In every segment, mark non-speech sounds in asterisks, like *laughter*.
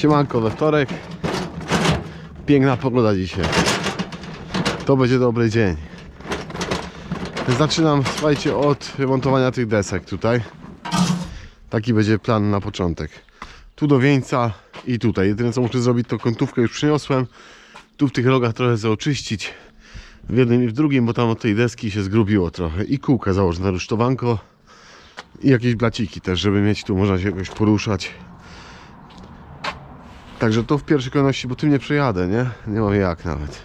Siemanko we wtorek. Piękna pogoda dzisiaj. To będzie dobry dzień. Zaczynam, słuchajcie, od montowania tych desek tutaj. Taki będzie plan na początek. Tu do wieńca i tutaj. Jedyne co muszę zrobić to kątówkę już przyniosłem. Tu w tych rogach trochę zaoczyścić. W jednym i w drugim, bo tam od tej deski się zgrubiło trochę. I kółkę założę na rusztowanko. I jakieś blaciki też, żeby mieć tu, można się jakoś poruszać. Także to w pierwszej kolejności, bo tym nie przejadę, nie? Nie mam jak nawet.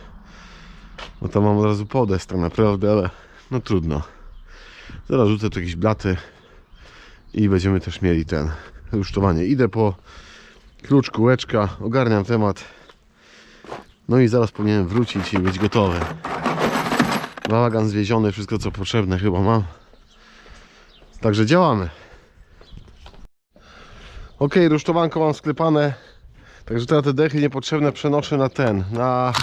Bo tam mam od razu podest tak naprawdę, ale no trudno. Zaraz rzucę tu jakieś blaty i będziemy też mieli ten rusztowanie. Idę po klucz kółeczka, ogarniam temat. No i zaraz powinienem wrócić i być gotowy. Bałagan zwieziony, wszystko co potrzebne chyba mam. Także działamy. Ok, rusztowanko mam sklepane. Także teraz te dechy niepotrzebne przenoszę na ten, na...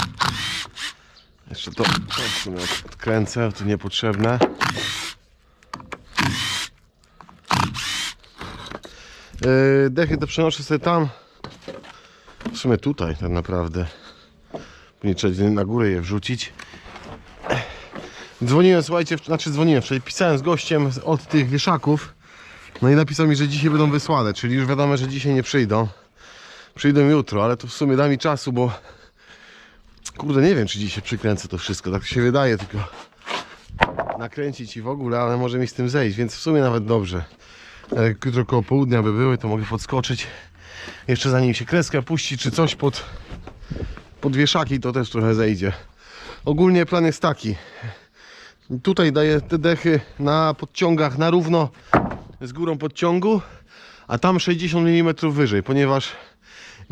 Jeszcze to, to w sumie od- odkręcę, to niepotrzebne. Yy, dechy to przenoszę sobie tam. W sumie tutaj tak naprawdę. Nie trzeba na górę je wrzucić. Dzwoniłem, słuchajcie, znaczy dzwoniłem, wczoraj pisałem z gościem od tych wieszaków. No i napisał mi, że dzisiaj będą wysłane, czyli już wiadomo, że dzisiaj nie przyjdą. Przyjdą jutro, ale to w sumie da mi czasu, bo kurde, nie wiem, czy dzisiaj przykręcę to wszystko, tak się wydaje, tylko nakręcić i w ogóle, ale może mi z tym zejść, więc w sumie nawet dobrze. E, Jak jutro koło południa by były, to mogę podskoczyć. Jeszcze zanim się kreska puści, czy coś pod, pod wieszaki, to też trochę zejdzie. Ogólnie plan jest taki. Tutaj daję te dechy na podciągach na równo z górą podciągu, a tam 60 mm wyżej, ponieważ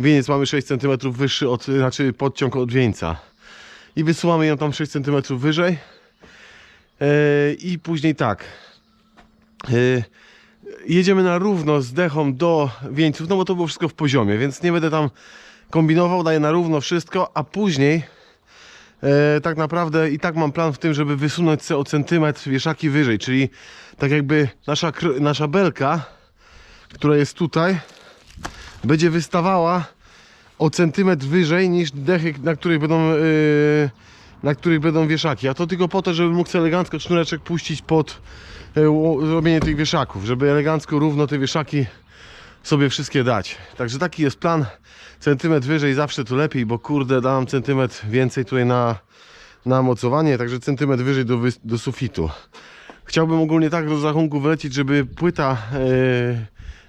wieniec mamy 6 cm wyższy od, znaczy podciąg od wieńca. I wysuwamy ją tam 6 cm wyżej. Yy, I później tak. Yy, jedziemy na równo z dechą do wieńców, no bo to było wszystko w poziomie, więc nie będę tam kombinował, daję na równo wszystko, a później e, tak naprawdę i tak mam plan w tym, żeby wysunąć sobie o centymetr wieszaki wyżej, czyli tak jakby nasza, nasza belka, która jest tutaj, będzie wystawała o centymetr wyżej niż dechy, na których będą, e, na których będą wieszaki. A to tylko po to, żeby mógł elegancko sznureczek puścić pod e, ło- robienie tych wieszaków, żeby elegancko równo te wieszaki sobie wszystkie dać. Także taki jest plan. Centymetr wyżej zawsze to lepiej, bo kurde dam centymetr więcej tutaj na, na mocowanie, także centymetr wyżej do, do sufitu. Chciałbym ogólnie tak do zachunku wlecieć, żeby płyta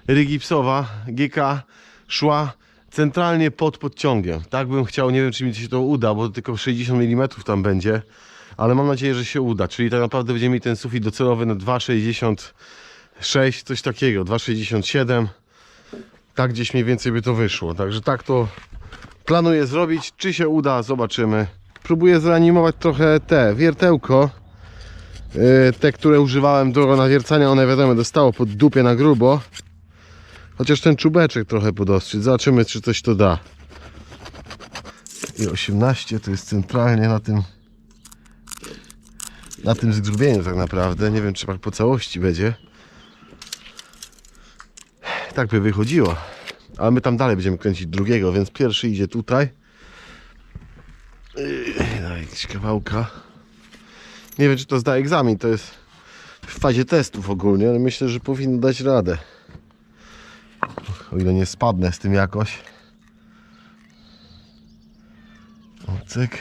yy, rigipsowa GK szła centralnie pod podciągiem. Tak bym chciał, nie wiem czy mi się to uda, bo tylko 60 mm tam będzie, ale mam nadzieję, że się uda. Czyli tak naprawdę będziemy mieli ten sufit docelowy na 2,66, coś takiego, 2,67 tak gdzieś mniej więcej by to wyszło. Także tak to planuję zrobić. Czy się uda, zobaczymy. Próbuję zreanimować trochę te wiertełko. Yy, Te, które używałem do nawiercania, one wiadomo dostało pod dupie na grubo. Chociaż ten czubeczek trochę podostrzyć. Zobaczymy, czy coś to da. I 18 to jest centralnie na tym na tym zgrubieniu tak naprawdę. Nie wiem, czy tak po całości będzie tak by wychodziło. Ale my tam dalej będziemy kręcić drugiego, więc pierwszy idzie tutaj. Yy, Daj jakieś kawałka. Nie wiem, czy to zda egzamin. To jest w fazie testów ogólnie, ale myślę, że powinno dać radę. O ile nie spadnę z tym jakoś. O, cyk.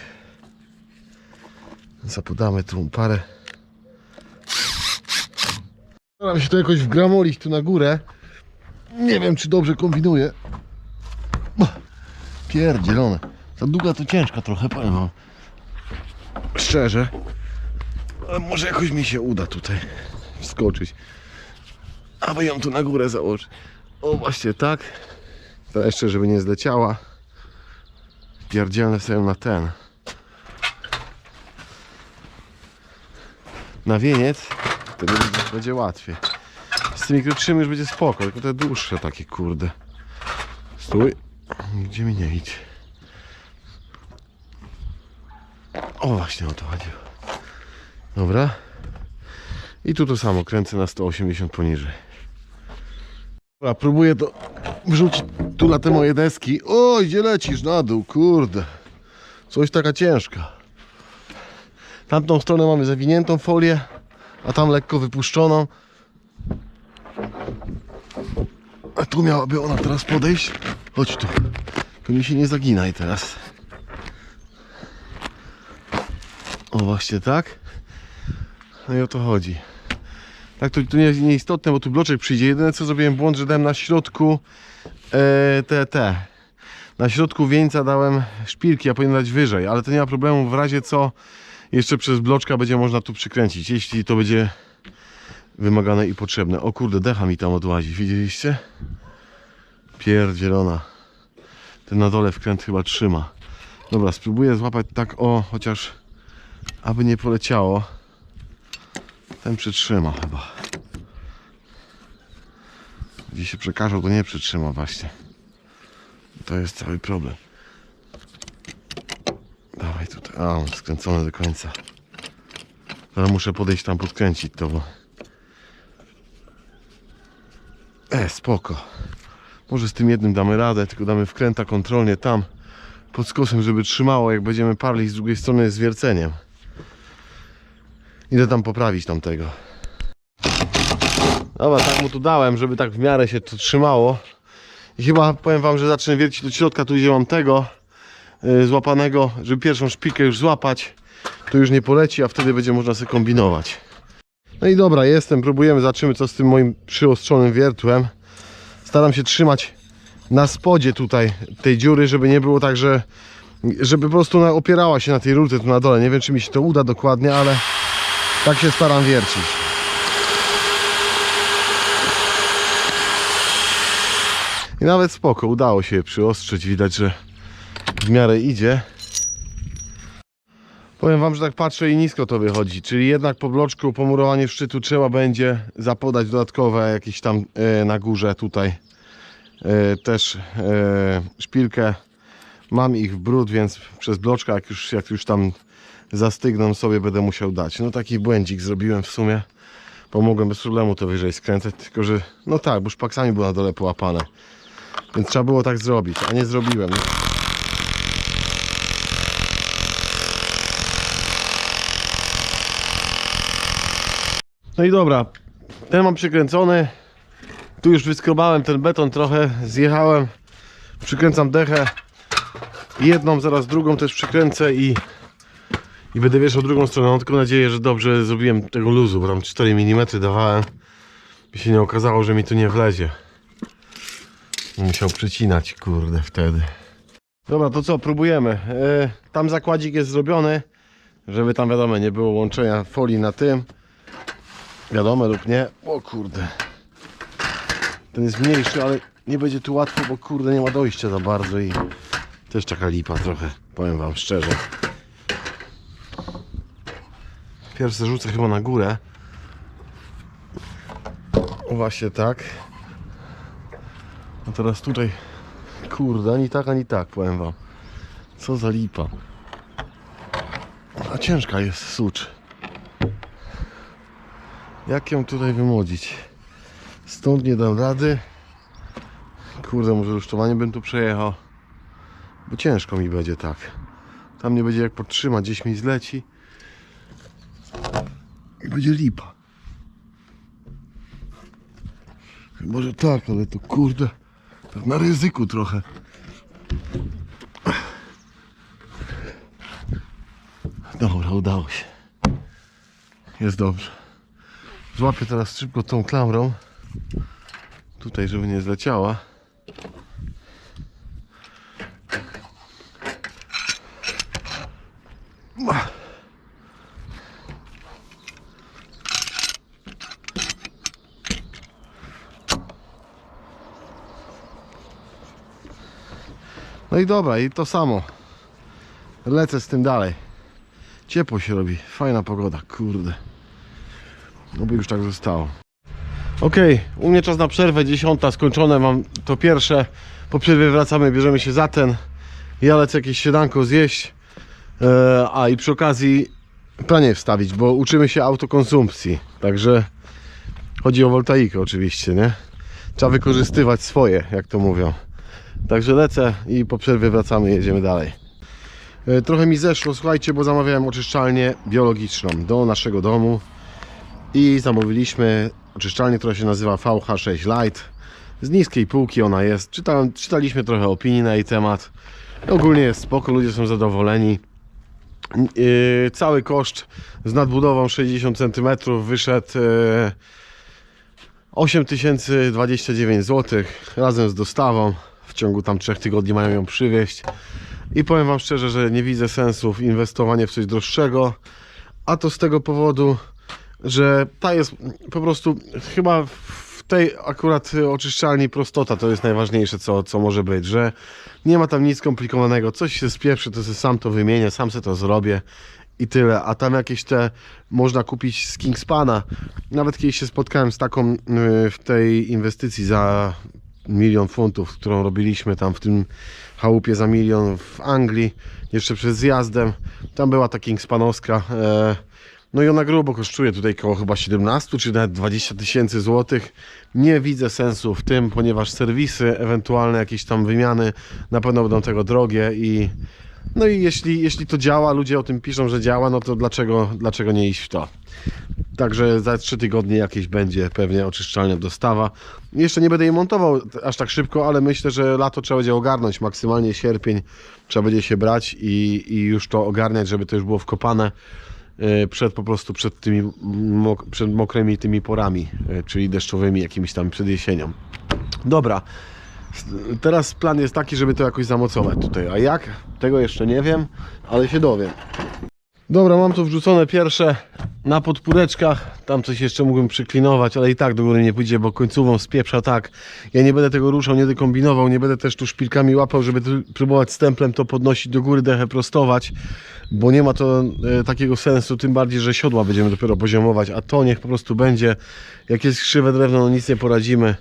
Zapodamy tu parę. Staram się to jakoś wgramolić tu na górę. Nie wiem, czy dobrze kombinuję. Pierdzielone. Ta długa to ciężka trochę, powiem wam. Szczerze. Ale może jakoś mi się uda tutaj wskoczyć. Aby ją tu na górę założyć. O, właśnie tak. Teraz jeszcze, żeby nie zleciała. Pierdzielne sobie na ten. Na wieniec. Wtedy będzie- łatwiej. Z tymi krótszymi już będzie spoko, tylko te dłuższe takie kurde. Stój. Nigdzie mi nie idź. O właśnie o to chodziło. Dobra. I tu to samo, kręcę na 180 poniżej. Dobra, próbuję to wrzucić Tu na te moje deski. Oj, gdzie lecisz na dół, kurde. Coś taka ciężka. Tamtą stronę mamy zawiniętą folię, a tam lekko wypuszczoną. A tu miałaby ona teraz podejść. Chodź tu. To mi się nie zaginaj teraz. O właśnie tak. No i o to chodzi. Tak to, to nie jest nieistotne, bo tu bloczek przyjdzie. Jedyne co zrobiłem błąd, że dałem na środku e, te, te. Na środku wieńca dałem szpilki, a powinien dać wyżej, ale to nie ma problemu. W razie co jeszcze przez bloczka będzie można tu przykręcić, jeśli to będzie wymagane i potrzebne. O kurde, decha mi tam odłazi, widzieliście? Pierdzielona. Ten na dole wkręt chyba trzyma. Dobra, spróbuję złapać tak o, chociaż aby nie poleciało. Ten przytrzyma chyba. Gdzie się przekażał, to nie przytrzyma właśnie. To jest cały problem. Dawaj tutaj. A, on skręcony do końca. Ale muszę podejść tam podkręcić to, bo... E, spoko. Może z tym jednym damy radę, tylko damy wkręta kontrolnie tam pod skosem, żeby trzymało, jak będziemy parli z drugiej strony z wierceniem. Idę tam poprawić tamtego. Dobra, tak mu tu dałem, żeby tak w miarę się to trzymało. I chyba powiem wam, że zacznę wiercić do środka, tu gdzie mam tego yy, złapanego, żeby pierwszą szpikę już złapać. To już nie poleci, a wtedy będzie można sobie kombinować. No i dobra, jestem, próbujemy, zobaczymy co z tym moim przyostrzonym wiertłem. Staram się trzymać na spodzie tutaj tej dziury, żeby nie było tak, że żeby po prostu opierała się na tej rurce tu na dole. Nie wiem, czy mi się to uda dokładnie, ale tak się staram wiercić. I nawet spoko, udało się je przyostrzyć. Widać, że w miarę idzie. Powiem wam, że tak patrzę i nisko to wychodzi, czyli jednak po bloczku, po murowaniu szczytu trzeba będzie zapodać dodatkowe jakieś tam e, na górze tutaj e, też e, szpilkę. Mam ich w brud, więc przez bloczka jak już, jak już tam zastygną sobie będę musiał dać. No taki błędzik zrobiłem w sumie. Pomogłem bez problemu to wyżej skręcać, tylko że no tak, bo szpaksami było na dole połapane. Więc trzeba było tak zrobić, a nie zrobiłem. No i dobra, ten mam przykręcony. Tu już wyskrobałem ten beton trochę, zjechałem. Przykręcam dechę. Jedną, zaraz drugą też przykręcę i, i będę wieszał drugą stronę. Mam tylko nadzieję, że dobrze zrobiłem tego luzu, bo tam 4 mm dawałem. By się nie okazało, że mi tu nie wlezie. Musiał przycinać, kurde, wtedy. Dobra, to co, próbujemy. E, tam zakładzik jest zrobiony, żeby tam wiadomo, nie było łączenia folii na tym. Wiadomo lub nie. O kurde. Ten jest mniejszy, ale nie będzie tu łatwo, bo kurde nie ma dojścia za bardzo i też taka lipa trochę, powiem wam szczerze. Pierwsze rzucę chyba na górę. Właśnie tak. A teraz tutaj, kurde, ani tak, ani tak, powiem wam. Co za lipa. A ciężka jest sucz. Jak ją tutaj wymodzić? Stąd nie dam rady. Kurde, może rusztowanie bym tu przejechał. Bo ciężko mi będzie tak. Tam nie będzie jak podtrzymać, gdzieś mi zleci. I będzie lipa. Może tak, ale to kurde. Tak na ryzyku trochę. Dobra, udało się. Jest dobrze. Złapię teraz szybko tą klamrą. Tutaj, żeby nie zleciała. No i dobra, i to samo. Lecę z tym dalej. Ciepło się robi, fajna pogoda, kurde. No by już tak zostało. Ok, u mnie czas na przerwę, dziesiąta, skończone mam to pierwsze. Po przerwie wracamy, bierzemy się za ten. Ja lecę jakieś śniadanko zjeść. E, a i przy okazji pranie wstawić, bo uczymy się autokonsumpcji. Także chodzi o woltaikę oczywiście, nie? Trzeba wykorzystywać swoje, jak to mówią. Także lecę i po przerwie wracamy, jedziemy dalej. E, Trochę mi zeszło, słuchajcie, bo zamawiałem oczyszczalnię biologiczną do naszego domu i zamówiliśmy oczyszczalnię, która się nazywa VH6 Lite. Z niskiej półki ona jest. Czytałem, czytaliśmy trochę opinii na jej temat. Ogólnie jest spoko, ludzie są zadowoleni. Yy, cały koszt z nadbudową 60 cm wyszedł yy, 8029 zł razem z dostawą. W ciągu tam 3 tygodni mają ją przywieźć. I powiem Wam szczerze, że nie widzę sensu w inwestowanie w coś droższego. A to z tego powodu, że ta jest po prostu chyba w tej akurat oczyszczalni prostota to jest najważniejsze, co, co może być, że nie ma tam nic skomplikowanego, coś się spieprzy, to sobie sam to wymienię, sam sobie to zrobię i tyle, a tam jakieś te można kupić z Kingspana. Nawet kiedyś się spotkałem z taką y, w tej inwestycji za milion funtów, którą robiliśmy tam w tym chałupie za milion w Anglii, jeszcze przed zjazdem. Tam była ta Kingspanowska. E, no i ona grubo kosztuje tutaj koło chyba 17 czy nawet 20 tysięcy złotych. Nie widzę sensu w tym, ponieważ serwisy, ewentualne jakieś tam wymiany na pewno będą tego drogie i no i jeśli, jeśli to działa, ludzie o tym piszą, że działa, no to dlaczego, dlaczego nie iść w to? Także za 3 tygodnie jakieś będzie pewnie oczyszczalnia dostawa. Jeszcze nie będę jej montował aż tak szybko, ale myślę, że lato trzeba będzie ogarnąć, maksymalnie sierpień trzeba będzie się brać i, i już to ogarniać, żeby to już było wkopane e, przed po prostu przed tymi przed mokrymi tymi porami, e, czyli deszczowymi jakimiś tam przed jesienią. Dobra. Teraz plan jest taki, żeby to jakoś zamocować tutaj. A jak? Tego jeszcze nie wiem, ale się dowiem. Dobra, mam tu wrzucone pierwsze na podpóreczkach. Tam coś jeszcze mógłbym przyklinować, ale i tak do góry nie pójdzie, bo końcową spieprza tak. Ja nie będę tego ruszał, nie dekombinował, nie będę też tu szpilkami łapał, żeby próbować stemplem to podnosić do góry, dechę prostować, bo nie ma to e, takiego sensu, tym bardziej, że siodła będziemy dopiero poziomować, a to niech po prostu będzie. Jak jest krzywe drewno, no nic nie poradzimy.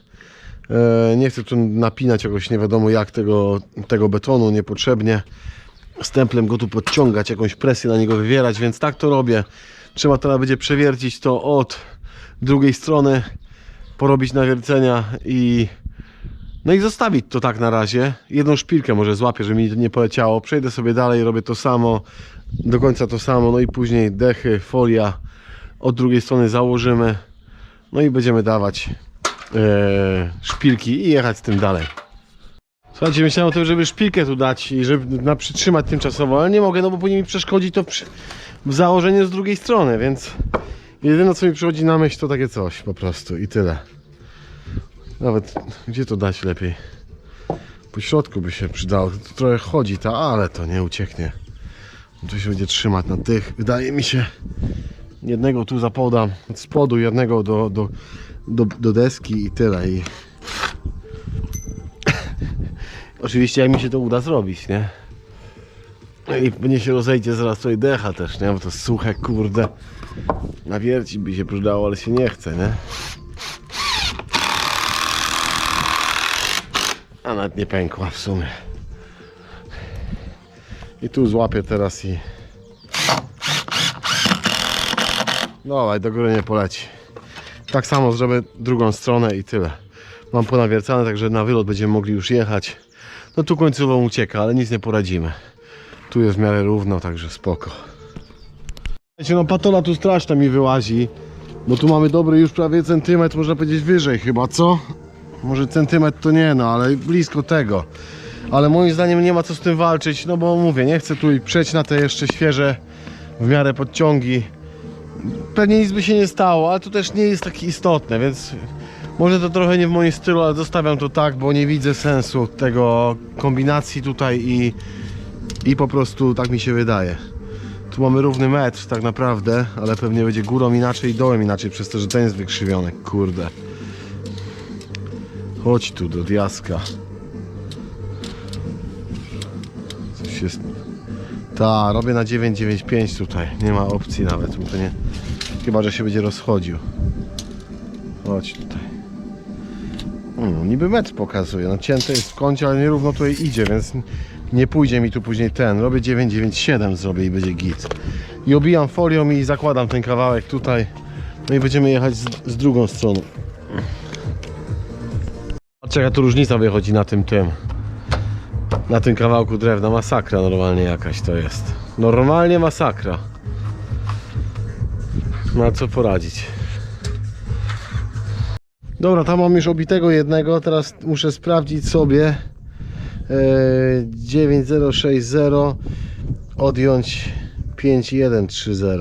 E, Nie chcę tu napinać jakoś nie wiadomo jak tego, tego betonu niepotrzebnie. Stemplem go tu podciągać, jakąś presję na niego wywierać, więc tak to robię. Trzeba teraz będzie przewiercić to od drugiej strony, porobić nawiercenia i no i zostawić to tak na razie. Jedną szpilkę może złapię, żeby mi to nie poleciało. Przejdę sobie dalej, robię to samo, do końca to samo, no i później dechy, folia od drugiej strony założymy. No i będziemy dawać szpilki i jechać z tym dalej. Słuchajcie, myślałem o tym, żeby szpilkę tu dać i żeby na przytrzymać tymczasowo, ale nie mogę, no bo później mi przeszkodzi to przy, w założeniu z drugiej strony, więc jedyne co mi przychodzi na myśl to takie coś po prostu i tyle. Nawet gdzie to dać lepiej? Po środku by się przydało, trochę chodzi ta, ale to nie ucieknie. To się będzie trzymać na tych, wydaje mi się. Jednego tu zapodam od spodu, jednego do, do, do, do deski i tyle. I... *laughs* Oczywiście jak mi się to uda zrobić, nie? No I pewnie się rozejdzie zaraz tutaj decha też, nie? Bo to suche, kurde. Nawiercić by się przydało, ale się nie chce, nie? A nawet nie pękła w sumie. I tu złapię teraz i... Dawaj, do góry nie poleci. Tak samo zrobię drugą stronę i tyle. Mam ponawiercane, także na wylot będziemy mogli już jechać. No tu końcową ucieka, ale nic nie poradzimy. Tu jest w miarę równo, także spoko. Wiecie, no patola tu straszna mi wyłazi. Bo tu mamy dobry już prawie centymetr, można powiedzieć wyżej chyba, co? Może centymetr to nie, no ale blisko tego. Ale moim zdaniem nie ma co z tym walczyć, no bo mówię, nie chcę tu i przejść na te jeszcze świeże w miarę podciągi. Pewnie nic by się nie stało, ale to też nie jest takie istotne, więc może to trochę nie w moim stylu, ale zostawiam to tak, bo nie widzę sensu tego kombinacji tutaj i, i po prostu tak mi się wydaje. Tu mamy równy metr tak naprawdę, ale pewnie będzie górą inaczej i dołem inaczej, przez to, że ten jest wykrzywiony, kurde. Chodź tu do diaska. Coś jest... Ta, robię na 995 tutaj, nie ma opcji nawet, bo to nie... Chyba, że się będzie rozchodził. Chodź tutaj. Hmm, niby metr pokazuje, no cięte jest w kącie, ale nierówno tutaj idzie, więc nie pójdzie mi tu później ten. Robię 997 zrobię i będzie git. I obijam folią i zakładam ten kawałek tutaj. No i będziemy jechać z, z drugą stroną. Patrzcie jaka tu różnica wychodzi na tym tym. Na tym kawałku drewna masakra normalnie jakaś to jest. Normalnie masakra. Na co poradzić. Dobra, tam mam już obitego jednego, teraz muszę sprawdzić sobie. E, 9060 odjąć 5130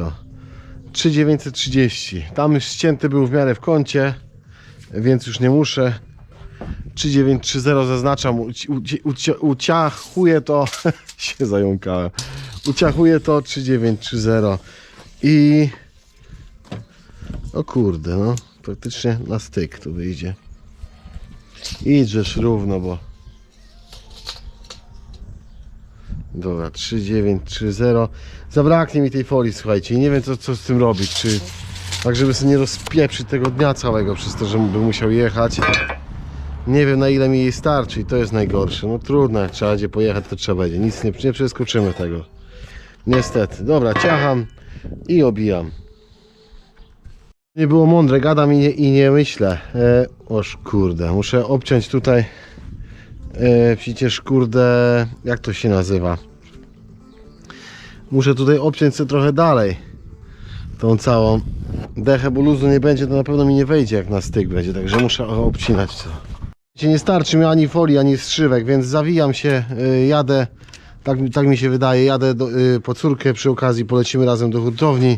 3930 tam już ścięty był w miarę w kącie więc już nie muszę. 3930 zaznaczam. Uci, uci, uci, uciachuję to. *laughs* Się zająkałem. Uciachuję to 3930 i o kurde no praktycznie na styk tu wyjdzie idźesz równo bo Dobra, 3930. Zabraknie mi tej folii, słuchajcie, i nie wiem co, co z tym robić. Czy tak, żeby sobie nie rozpieprzyć tego dnia całego przez to, że bym musiał jechać. Nie wiem na ile mi jej starczy i to jest najgorsze. No trudno, jak trzeba będzie pojechać, to trzeba będzie. Nic nie, nie przeskoczymy tego. Niestety. Dobra, ciacham i obijam. Nie było mądre, gadam i nie, i nie myślę. E, oż kurde, muszę obciąć tutaj E, przecież kurde, jak to się nazywa? Muszę tutaj obciąć sobie trochę dalej tą całą dechę, bo luzu nie będzie, to na pewno mi nie wejdzie jak na styk będzie, także muszę obcinać to. Nie starczy mi ani folii, ani strzywek, więc zawijam się, y, jadę, tak, tak mi się wydaje, jadę do, y, po córkę przy okazji, polecimy razem do hurtowni,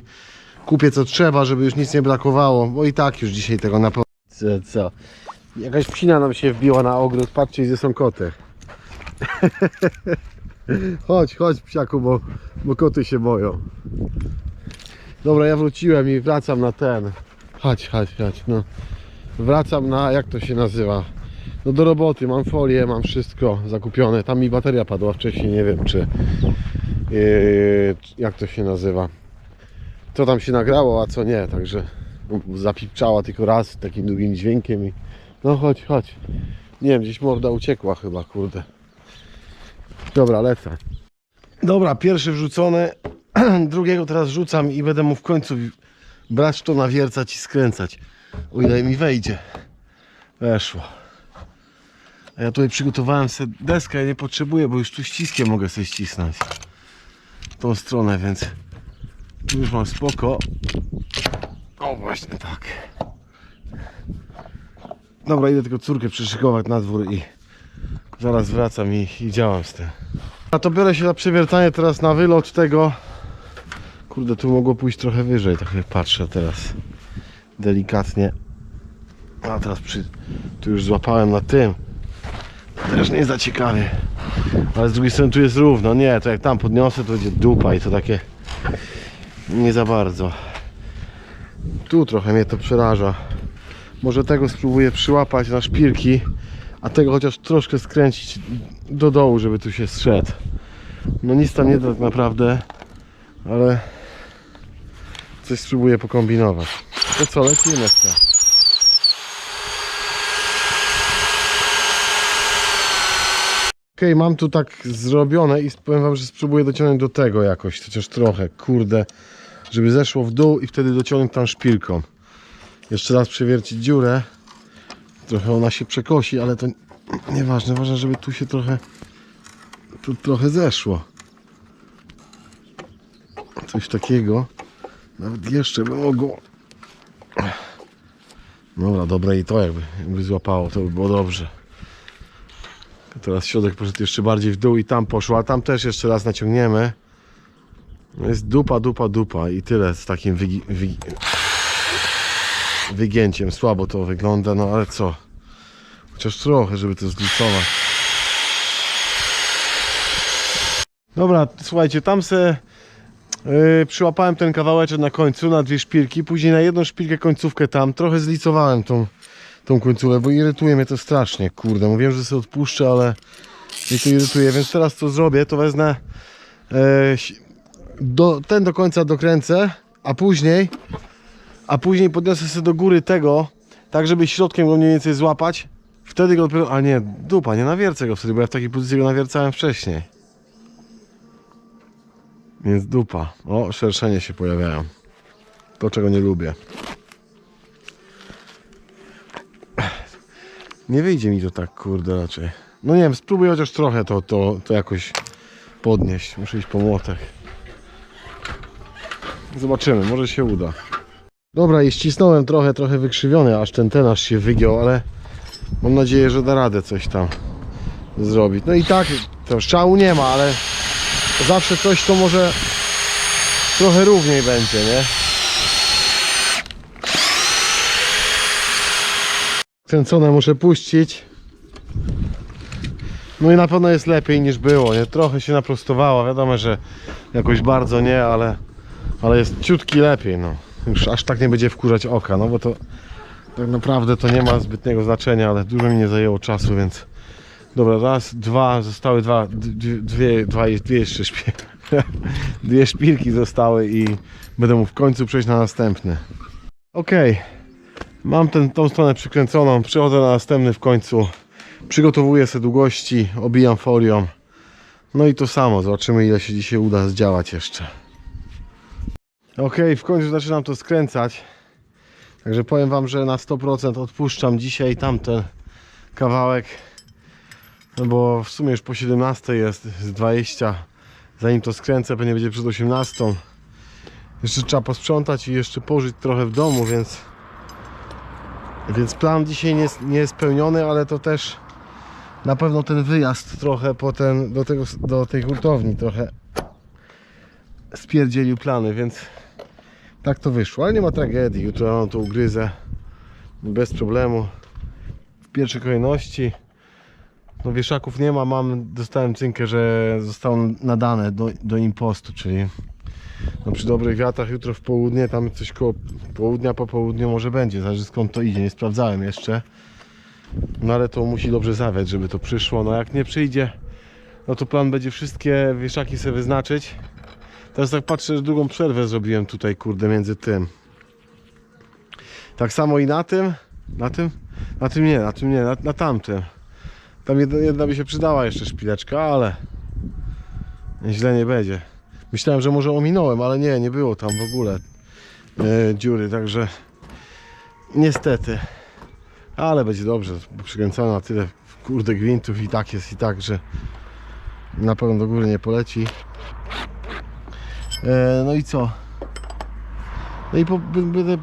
kupię co trzeba, żeby już nic nie brakowało, bo i tak już dzisiaj tego na. Co, co? Jakaś psina nam się wbiła na ogród, patrzcie gdzie są koty. *laughs* chodź, chodź psiaku, bo, bo koty się boją. Dobra, ja wróciłem i wracam na ten. Chodź, chodź, chodź, no. Wracam na, jak to się nazywa? No do roboty, mam folię, mam wszystko zakupione. Tam mi bateria padła wcześniej, nie wiem czy... Yy, jak to się nazywa? Co tam się nagrało, a co nie, także zapipczała tylko raz takim długim dźwiękiem i... No chodź, chodź. Nie wiem, gdzieś morda uciekła chyba, kurde. Dobra, lecę. Dobra, pierwszy wrzucony. *clears throat* Drugiego teraz rzucam i będę mu w końcu brać to nawiercać i skręcać. O ile mi wejdzie. Weszło. A ja tutaj przygotowałem sobie deskę, ja nie potrzebuję, bo już tu ściskiem mogę sobie ścisnąć. Tą stronę, więc już mam spoko. O właśnie tak. Dobra, idę tylko córkę przyszykować na dwór i zaraz wracam i, i działam z tym. A to biorę się za przewiercanie teraz na wylot tego. Kurde, tu mogło pójść trochę wyżej, tak jak patrzę teraz. Delikatnie. A teraz przy... tu już złapałem na tym. Też nie za ciekawie. Ale z drugiej strony tu jest równo. Nie, to jak tam podniosę, to będzie dupa i to takie nie za bardzo. Tu trochę mnie to przeraża. Może tego spróbuję przyłapać na szpilki, a tego chociaż troszkę skręcić do dołu, żeby tu się zszedł. No nic tam nie da tak naprawdę, ale coś spróbuję pokombinować. To co, lecimy w. Okej, mam tu tak zrobione i powiem wam, że spróbuję dociągnąć do tego jakoś, chociaż trochę, kurde, żeby zeszło w dół i wtedy dociągnąć tam szpilką. Jeszcze raz przewiercić dziurę. Trochę ona się przekosi, ale to nieważne. Ważne, żeby tu się trochę tu trochę zeszło. Coś takiego. Nawet jeszcze by mogło. Dobra, dobre i to jakby, jakby złapało, to by było dobrze. Teraz środek poszedł jeszcze bardziej w dół i tam poszło, a tam też jeszcze raz naciągniemy. Jest dupa, dupa, dupa i tyle z takim wygi, wygi, wygięciem. Słabo to wygląda, no ale co? Chociaż trochę, żeby to zlicować. Dobra, słuchajcie, tam se yy, przyłapałem ten kawałeczek na końcu, na dwie szpilki, później na jedną szpilkę końcówkę tam, trochę zlicowałem tą, tą końcówkę, bo irytuje mnie to strasznie, kurde, mówiłem, że sobie odpuszczę, ale mnie to irytuje, więc teraz co zrobię, to wezmę yy, do, ten do końca dokręcę, a później a później podniosę sobie do góry tego, tak żeby środkiem go mniej więcej złapać. Wtedy go dopiero, a nie, dupa, nie nawiercę go wtedy, bo ja w takiej pozycji go nawiercałem wcześniej. Więc dupa. O, szerszenie się pojawiają. To, czego nie lubię. Nie wyjdzie mi to tak, kurde, raczej. No nie wiem, spróbuję chociaż trochę to, to, to jakoś podnieść. Muszę iść po młotek. Zobaczymy, może się uda. Dobra, i ścisnąłem trochę, trochę wykrzywiony, aż ten ten aż się wygiął, ale mam nadzieję, że da radę coś tam zrobić. No i tak, to strzału nie ma, ale zawsze coś to może trochę równiej będzie, nie? Kręcone muszę puścić. No i na pewno jest lepiej niż było, nie? Trochę się naprostowała, wiadomo, że jakoś bardzo nie, ale, ale jest ciutki lepiej, no. Już aż tak nie będzie wkurzać oka, no bo to tak naprawdę to nie ma zbytniego znaczenia, ale dużo mi nie zajęło czasu, więc dobra, raz, dwa, zostały dwa, dwie, dwa, dwie jeszcze szpie, *laughs* dwie szpilki zostały i będę mógł w końcu przejść na następny. Okej, mam ten, tą stronę przykręconą, przechodzę na następny w końcu, przygotowuję sobie długości, obijam folią, no i to samo, zobaczymy ile się dzisiaj uda zdziałać jeszcze. Okej, w końcu zaczynam to skręcać. Także powiem Wam, że na 100% odpuszczam dzisiaj tamten kawałek. No bo w sumie już po 17 jest, z 20. Zanim to skręcę, pewnie będzie przed 18. Jeszcze trzeba posprzątać i jeszcze pożyć trochę w domu, więc więc plan dzisiaj nie jest, nie jest spełniony, ale to też na pewno ten wyjazd trochę po ten, do, tego, do tej hurtowni trochę spierdzielił plany, więc tak to wyszło, ale nie ma tragedii. Jutro rano to ugryzę bez problemu. W pierwszej kolejności no wieszaków nie ma, mam, dostałem cynkę, że zostało nadane do, do impostu, czyli no przy dobrych wiatrach jutro w południe, tam coś koło południa, po południu może będzie, zależy skąd to idzie, nie sprawdzałem jeszcze. No ale to musi dobrze zawiać, żeby to przyszło, no jak nie przyjdzie, no to plan będzie wszystkie wieszaki sobie wyznaczyć. Teraz tak patrzę, że drugą przerwę zrobiłem tutaj, kurde, między tym. Tak samo i na tym, na tym, na tym nie, na tym nie, na, na tamtym. Tam jedna, jedna by się przydała jeszcze szpileczka, ale źle nie będzie. Myślałem, że może ominąłem, ale nie, nie było tam w ogóle e, dziury, także niestety. Ale będzie dobrze, przykręcone na tyle kurde gwintów i tak jest i tak, że na pewno do góry nie poleci. E, no i co? No i po, będę...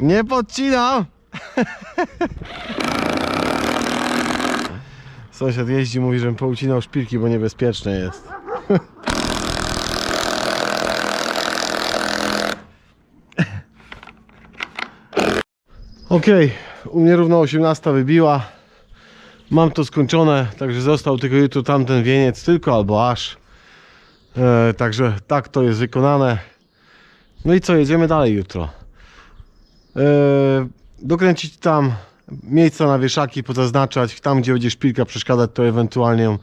Nie podcinam! *laughs* Sąsiad jeździ, mówi, żebym poucinał szpilki, bo niebezpieczne jest. *laughs* Okej, u mnie równo 18 wybiła. Mam to skończone, także został tylko jutro tamten wieniec, tylko albo aż. E, także tak to jest wykonane. No i co, jedziemy dalej jutro. E, dokręcić tam miejsca na wieszaki, pozaznaczać. Tam, gdzie będzie szpilka przeszkadzać, to ewentualnie ją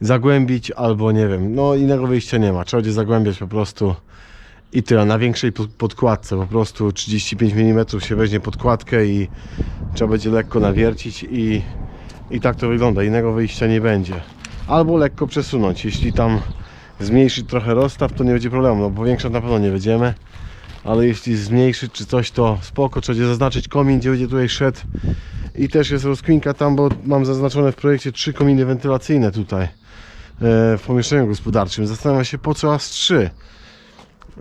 zagłębić, albo nie wiem. No innego wyjścia nie ma. Trzeba będzie zagłębiać po prostu i tyle. Na większej pod- podkładce po prostu 35 mm się weźmie podkładkę i trzeba będzie lekko nawiercić i i tak to wygląda, innego wyjścia nie będzie. Albo lekko przesunąć, jeśli tam zmniejszyć trochę rozstaw, to nie będzie problemu, no bo większa na pewno nie będziemy. Ale jeśli zmniejszyć czy coś, to spoko, trzeba będzie zaznaczyć komin, gdzie będzie tutaj szedł. I też jest rozkminka tam, bo mam zaznaczone w projekcie trzy kominy wentylacyjne tutaj e, w pomieszczeniu gospodarczym. Zastanawiam się po co aż trzy.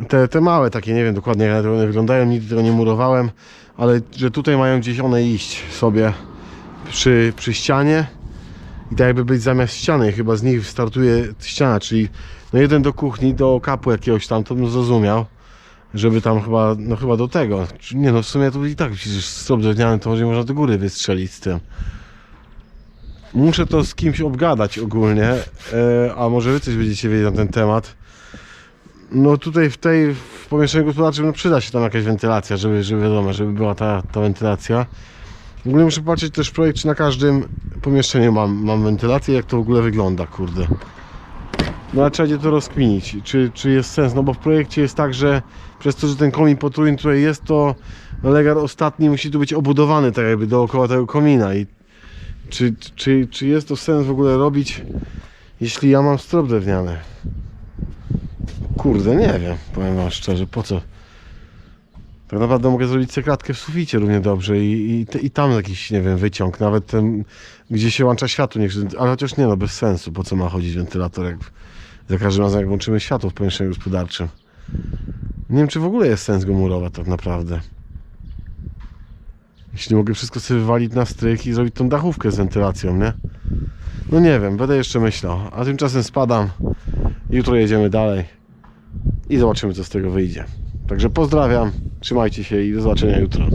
Te, te małe takie, nie wiem dokładnie jak one wyglądają, nigdy tego nie murowałem, ale że tutaj mają gdzieś one iść sobie przy, przy ścianie i tak jakby być zamiast ściany, chyba z nich startuje ściana, czyli no jeden do kuchni, do kapu jakiegoś tam, to bym zrozumiał, żeby tam chyba, no chyba do tego, nie no w sumie to i tak przecież strop drewniany to może można do góry wystrzelić z tym. Muszę to z kimś obgadać ogólnie, e, a może wy coś będziecie wiedzieć na ten temat. No tutaj w tej, w pomieszczeniu gospodarczym no przyda się tam jakaś wentylacja, żeby, żeby wiadomo, żeby była ta, ta wentylacja. W ogóle muszę patrzeć też projekt, czy na każdym pomieszczeniu mam, mam wentylację, jak to w ogóle wygląda, kurde. No ale trzeba będzie to rozkminić, czy, czy jest sens, no bo w projekcie jest tak, że przez to, że ten komin potrójny tutaj jest, to legar ostatni musi tu być obudowany tak jakby dookoła tego komina i czy, czy, czy jest to sens w ogóle robić, jeśli ja mam strop drewniany? Kurde, nie wiem, powiem wam szczerze, po co? Tak naprawdę mogę zrobić sobie kratkę w suficie równie dobrze i, i, i tam jakiś, nie wiem, wyciąg, nawet ten, gdzie się łącza światło, niech, ale chociaż nie no, bez sensu, po co ma chodzić wentylator, jak za każdym razem jak włączymy światło w pomieszczeniu gospodarczym. Nie wiem, czy w ogóle jest sens go murować tak naprawdę. Jeśli mogę wszystko sobie wywalić na stryk i zrobić tą dachówkę z wentylacją, nie? No nie wiem, będę jeszcze myślał. A tymczasem spadam. Jutro jedziemy dalej i zobaczymy, co z tego wyjdzie. Także pozdrawiam, trzymajcie się i do zobaczenia jutro.